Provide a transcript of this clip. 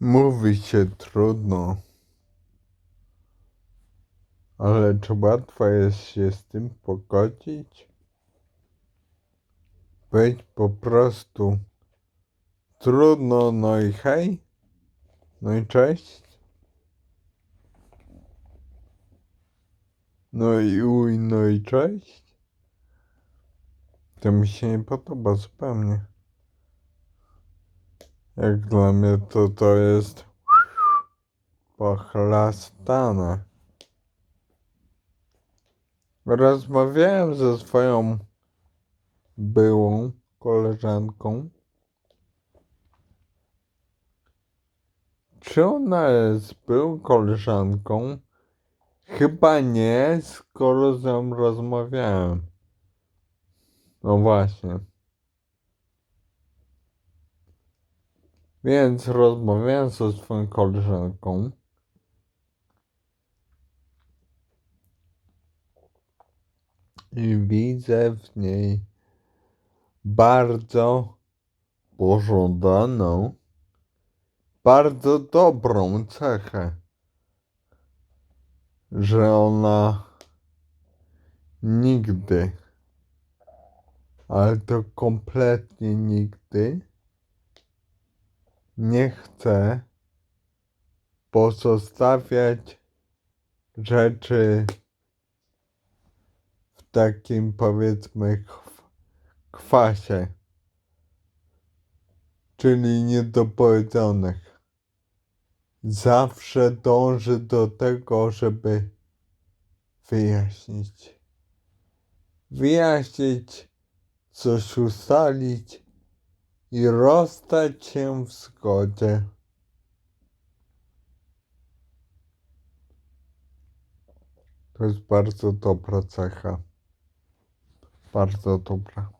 Mówi się trudno, ale czy łatwo jest się z tym pogodzić? Być po prostu trudno, no i hej, no i cześć. No i uj, no i cześć. To mi się nie podoba zupełnie. Jak dla mnie to to jest pochlastane. Rozmawiałem ze swoją byłą koleżanką. Czy ona jest byłą koleżanką? Chyba nie, skoro z nią rozmawiałem. No właśnie. Więc rozmawiałem ze swoją koleżanką. I widzę w niej bardzo pożądaną, bardzo dobrą cechę, że ona nigdy, ale to kompletnie nigdy nie chce pozostawiać rzeczy w takim powiedzmy kw- kwasie, czyli niedopowiedzonych. Zawsze dąży do tego, żeby wyjaśnić. Wyjaśnić, coś ustalić i rozstać się w zgodzie. To jest bardzo dobra cecha. Bardzo dobra.